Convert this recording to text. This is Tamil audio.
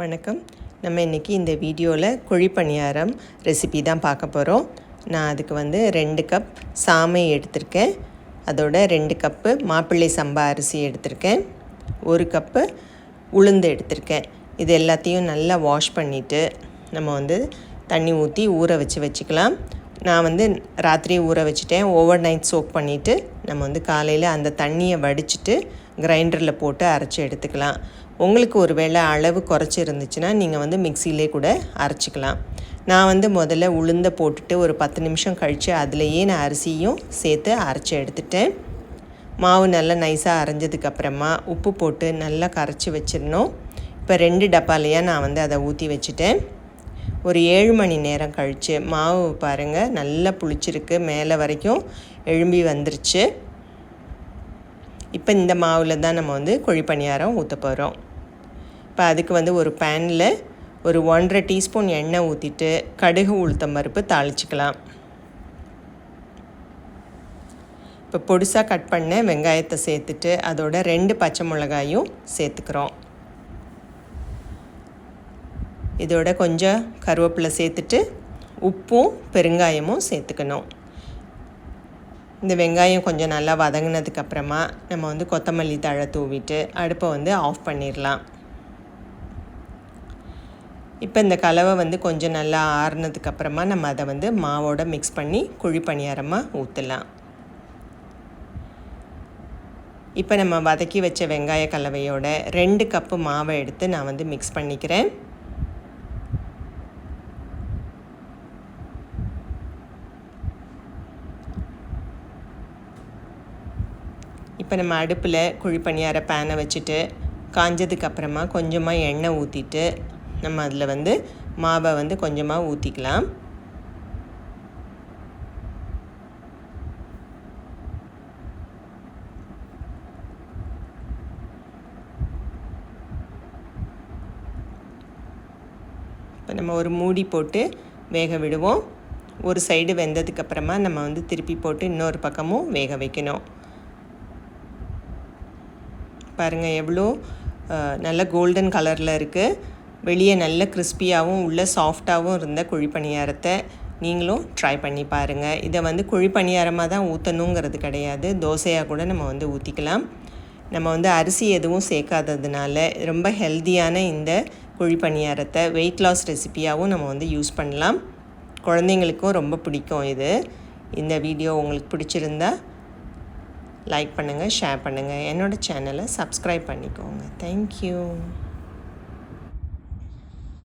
வணக்கம். நம்ம இன்றைக்கி இந்த வீடியோவில் குழி பணியாரம் ரெசிபி தான் பார்க்க போகிறோம் நான் அதுக்கு வந்து ரெண்டு கப் சாமை எடுத்திருக்கேன். அதோட ரெண்டு கப்பு மாப்பிள்ளை சம்பா அரிசி எடுத்திருக்கேன். ஒரு கப்பு உளுந்து எடுத்திருக்கேன். இது எல்லாத்தையும் நல்லா வாஷ் பண்ணிவிட்டு நம்ம வந்து தண்ணி ஊற்றி ஊற வச்சு வச்சுக்கலாம். நான் வந்து ராத்திரி ஊற வச்சுட்டேன். ஓவர் நைட் சோக் பண்ணிவிட்டு நம்ம வந்து காலையில் அந்த தண்ணியை வடிச்சிட்டு கிரைண்டரில் போட்டு அரைச்சி எடுத்துக்கலாம். உங்களுக்கு ஒரு வேளை அளவு குறைச்சி இருந்துச்சுன்னா நீங்கள் வந்து மிக்சியிலே கூட அரைச்சிக்கலாம். நான் வந்து முதல்ல உளுந்த போட்டுட்டு ஒரு பத்து நிமிஷம் கழித்து அதுலேயே நான் அரிசியும் சேர்த்து அரைச்சி எடுத்துட்டேன். மாவு நல்லா நைஸாக அரைஞ்சதுக்கப்புறமா உப்பு போட்டு நல்லா கரைச்சி வச்சிடணும். இப்போ ரெண்டு டப்பாலையாக நான் வந்து அதை ஊற்றி வச்சுட்டேன். ஒரு ஏழு மணி நேரம் கழித்து மாவு பாருங்கள் நல்லா புளிச்சிருக்கு. மேலே வரைக்கும் எழும்பி வந்துருச்சு. இப்போ இந்த மாவில் தான் நம்ம வந்து குழி பணியாரம் ஊற்ற போகிறோம் இப்போ அதுக்கு வந்து ஒரு பேனில் ஒரு ஒன்றரை டீஸ்பூன் எண்ணெய் ஊற்றிட்டு கடுகு உளுத்தம் பருப்பு தாளிச்சிக்கலாம். இப்போ பொடிசாக கட் பண்ண வெங்காயத்தை சேர்த்துட்டு அதோட ரெண்டு பச்சை மிளகாயும் சேர்த்துக்கிறோம். இதோட கொஞ்சம் கருவேப்பிலை சேர்த்துட்டு உப்பும் பெருங்காயமும் சேர்த்துக்கணும். இந்த வெங்காயம் கொஞ்சம் நல்லா வதங்கினதுக்கப்புறமா நம்ம வந்து கொத்தமல்லி தழை தூவிட்டு அடுப்பை வந்து ஆஃப் பண்ணிடலாம். இப்போ இந்த கலவை வந்து கொஞ்சம் நல்லா ஆறுனதுக்கப்புறமா நம்ம அதை வந்து மாவோட மிக்ஸ் பண்ணி குழி பணியாரமாக ஊற்றலாம் இப்போ நம்ம வதக்கி வச்ச வெங்காய கலவையோட ரெண்டு கப்பு மாவை எடுத்து நான் வந்து மிக்ஸ் பண்ணிக்கிறேன். இப்போ நம்ம அடுப்பில் குழி பணியார பேனை வச்சுட்டு காஞ்சதுக்கப்புறமா கொஞ்சமாக எண்ணெய் ஊற்றிட்டு நம்ம அதில் வந்து மாவை வந்து கொஞ்சமாக ஊற்றிக்கலாம் இப்போ நம்ம ஒரு மூடி போட்டு வேக விடுவோம். ஒரு சைடு வெந்ததுக்கப்புறமா நம்ம வந்து திருப்பி போட்டு இன்னொரு பக்கமும் வேக வைக்கணும். பாருங்கள் எவ்வளோ நல்ல கோல்டன் கலரில் இருக்குது வெளியே நல்ல கிறிஸ்பியாகவும் உள்ள சாஃப்டாகவும் இருந்த குழி பணியாரத்தை நீங்களும் ட்ரை பண்ணி பாருங்கள் இதை வந்து குழி பணியாரமாக தான் ஊற்றணுங்கிறது கிடையாது. தோசையாக கூட நம்ம வந்து ஊற்றிக்கலாம் நம்ம வந்து அரிசி எதுவும் சேர்க்காததுனால ரொம்ப ஹெல்த்தியான இந்த குழி பணியாரத்தை வெயிட் லாஸ் ரெசிப்பியாகவும் நம்ம வந்து யூஸ் பண்ணலாம். குழந்தைங்களுக்கும் ரொம்ப பிடிக்கும் இது. இந்த வீடியோ உங்களுக்கு பிடிச்சிருந்தா லைக் பண்ணுங்கள் ஷேர் பண்ணுங்கள் என்னோடய சேனலை சப்ஸ்கிரைப் பண்ணிக்கோங்க. தேங்க்யூ